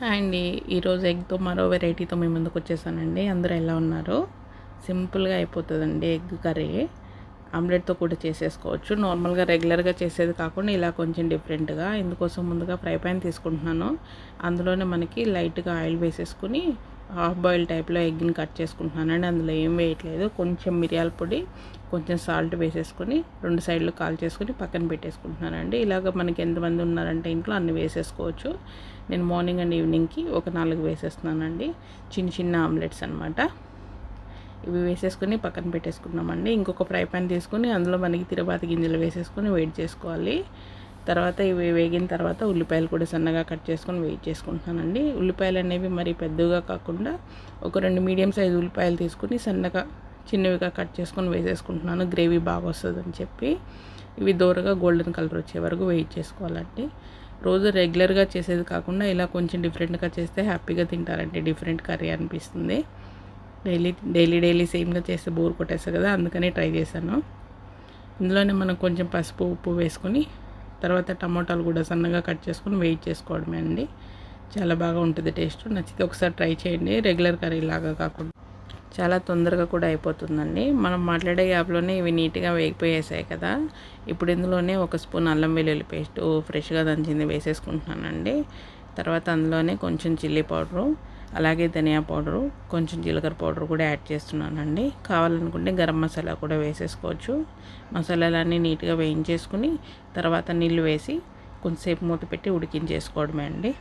And ఈరోజు ఎగ్తో మరో వెరైటీతో మేము ముందుకు వచ్చేసానండి? అందరూ ఎలా ఉన్నారు? సింపుల్గా అయిపోతుందండి ఎగ్ కర్రీ. ఆమ్లెట్తో కూడా చేసేసుకోవచ్చు. నార్మల్గా రెగ్యులర్గా చేసేది కాకుండా ఇలా కొంచెం డిఫరెంట్గా ఇందుకోసం ముందుగా ఫ్రై ప్యాన్ తీసుకుంటున్నాను. అందులోనే మనకి లైట్గా ఆయిల్ వేసేసుకుని హాఫ్ బాయిల్ టైప్లో ఎగ్ని కట్ చేసుకుంటున్నానండి. అందులో ఏం వేయట్లేదు. కొంచెం మిరియాల పొడి కొంచెం సాల్ట్ వేసేసుకొని రెండు సైడ్లు కాల్ చేసుకొని పక్కన పెట్టేసుకుంటున్నానండి. ఇలాగ మనకి ఎంతమంది ఉన్నారంటే ఇంట్లో అన్ని వేసేసుకోవచ్చు. నేను మార్నింగ్ అండ్ ఈవినింగ్కి ఒక నాలుగు వేసేస్తున్నానండి. చిన్న చిన్న ఆమ్లెట్స్ అనమాట ఇవి వేసేసుకొని పక్కన పెట్టేసుకున్నామండి. ఇంకొక ఫ్రై పాన్ తీసుకొని అందులో మనకి తిరుపతి గింజలు వేసేసుకొని వెయిట్ చేసుకోవాలి. తర్వాత ఇవి వేగిన తర్వాత ఉల్లిపాయలు కూడా సన్నగా కట్ చేసుకొని వెయిట్ చేసుకుంటున్నానండి. ఉల్లిపాయలు అనేవి మరి పెద్దగా కాకుండా ఒక రెండు మీడియం సైజు ఉల్లిపాయలు తీసుకుని సన్నగా చిన్నవిగా కట్ చేసుకొని వేసేసుకుంటున్నాను. గ్రేవీ బాగా వస్తుందని చెప్పి ఇవి దూరగా గోల్డెన్ కలర్ వచ్చే వరకు వెయిట్ చేసుకోవాలండి. రోజు రెగ్యులర్గా చేసేది కాకుండా ఇలా కొంచెం డిఫరెంట్గా చేస్తే హ్యాపీగా తింటారండి. డిఫరెంట్ కర్రీ అనిపిస్తుంది. డైలీ డైలీ డైలీ సేమ్గా చేస్తే బోర్ కొట్టేస్తుంది కదా అందుకనే ట్రై చేశాను. ఇందులోనే మనం కొంచెం పసుపు ఉప్పు వేసుకొని తర్వాత టమాటాలు కూడా సన్నగా కట్ చేసుకొని వెయిట్ చేసుకోవడమే అండి. చాలా బాగా ఉంటుంది టేస్ట్. నచ్చితే ఒకసారి ట్రై చేయండి. రెగ్యులర్ కర్రీ లాగా కాకుండా. చాలా తొందరగా కూడా అయిపోతుందండి. మనం మాట్లాడే యాప్లోనే ఇవి నీట్గా వేగిపోయేసాయి కదా. ఇప్పుడు ఇందులోనే ఒక స్పూన్ అల్లం వెల్లుల్లి పేస్ట్ ఫ్రెష్గా దంచింది వేసేసుకుంటున్నానండి. తర్వాత అందులోనే కొంచెం చిల్లీ పౌడరు అలాగే ధనియా పౌడరు కొంచెం జీలకర్ర పౌడర్ కూడా యాడ్ చేస్తున్నానండి. కావాలనుకుంటే గరం మసాలా కూడా వేసేసుకోవచ్చు. మసాలాలన్నీ నీట్గా వేయించేసుకుని తర్వాత నీళ్ళు వేసి కొంచెంసేపు మూత పెట్టి ఉడికించేసుకోవడమే అండి.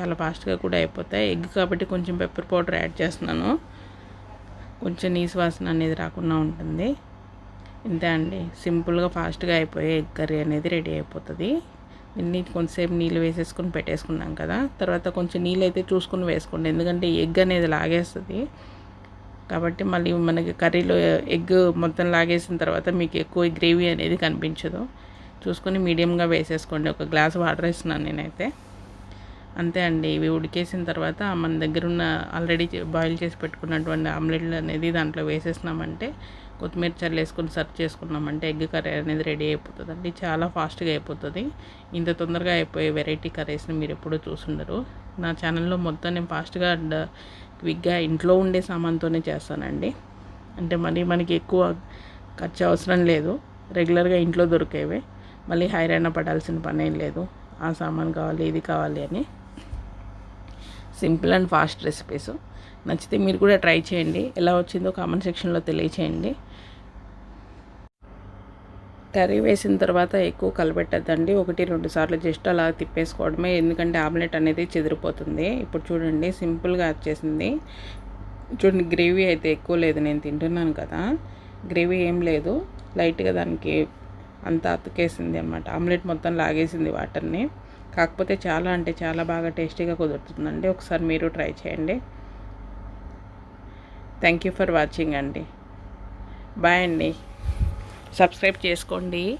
చాలా ఫాస్ట్గా కూడా అయిపోతాయి. ఎగ్ కాబట్టి కొంచెం పెప్పర్ పౌడర్ యాడ్ చేస్తున్నాను. కొంచెం నీసు వాసన అనేది రాకుండా ఉంటుంది. ఇంతే అండి. సింపుల్గా ఫాస్ట్గా అయిపోయే ఎగ్ కర్రీ అనేది రెడీ అయిపోతుంది. నీటి కొంచెంసేపు నీళ్ళు వేసేసుకొని పెట్టేసుకున్నాం కదా తర్వాత కొంచెం నీళ్ళు అయితే చూసుకొని వేసుకోండి. ఎందుకంటే ఎగ్ అనేది లాగేస్తుంది. కాబట్టి మళ్ళీ మనకి కర్రీలో ఎగ్ మొత్తం లాగేసిన తర్వాత మీకు ఎక్కువ గ్రేవీ అనేది కనిపించదు. చూసుకొని మీడియంగా వేసేసుకోండి. ఒక గ్లాస్ వాటర్ వేస్తున్నాను నేనైతే. అంతే అండి. ఇవి ఉడికేసిన తర్వాత మన దగ్గర ఉన్న ఆల్రెడీ బాయిల్ చేసి పెట్టుకున్నటువంటి ఆమ్లెట్లు అనేది దాంట్లో వేసేసినామంటే కొత్తిమీర చల్లేసుకొని సర్వ్ చేసుకున్నామంటే ఎగ్ కర్రీ అనేది రెడీ అయిపోతుంది అండి చాలా ఫాస్ట్గా అయిపోతుంది. ఇంత తొందరగా అయిపోయే వెరైటీ కర్రీస్ని మీరు ఎప్పుడూ చూసుండరు. నా ఛానల్లో మొత్తం నేను ఫాస్ట్గా అండ్ క్విక్గా ఇంట్లో ఉండే సామాన్తోనే చేస్తానండి. అంటే మళ్ళీ మనకి ఎక్కువ ఖర్చు అవసరం లేదు. రెగ్యులర్గా ఇంట్లో దొరికేవే. మళ్ళీ హైరాణ పడాల్సిన పని ఏం లేదు. ఆ సామాన్ కావాలి ఇది కావాలి అని సింపుల్ అండ్ ఫాస్ట్ రెసిపీస్. నచ్చితే మీరు కూడా ట్రై చేయండి. ఎలా వచ్చిందో కామెంట్ సెక్షన్లో తెలియచేయండి. కర్రీ వేసిన తర్వాత ఎక్కువ కలబెట్టద్దండి. ఒకటి రెండు సార్లు జస్ట్ అలా తిప్పేసుకోవడమే. ఎందుకంటే ఆమ్లెట్ అనేది చెదిరిపోతుంది. ఇప్పుడు చూడండి సింపుల్గా వచ్చేసింది. చూడండి గ్రేవీ అయితే ఎక్కువ లేదు. నేను తింటున్నాను కదా. గ్రేవీ ఏం లేదు. లైట్గా దానికి అంతా అతుకేసింది అనమాట ఆమ్లెట్ మొత్తం లాగేసింది వాటర్ని. కాకపోతే చాలా అంటే చాలా బాగా టేస్టీగా కుదురుతుందండి. ఒకసారి మీరు ట్రై చేయండి. థ్యాంక్ యూ ఫర్ వాచింగ్ అండి. బాయ్ అండి. సబ్స్క్రైబ్ చేసుకోండి.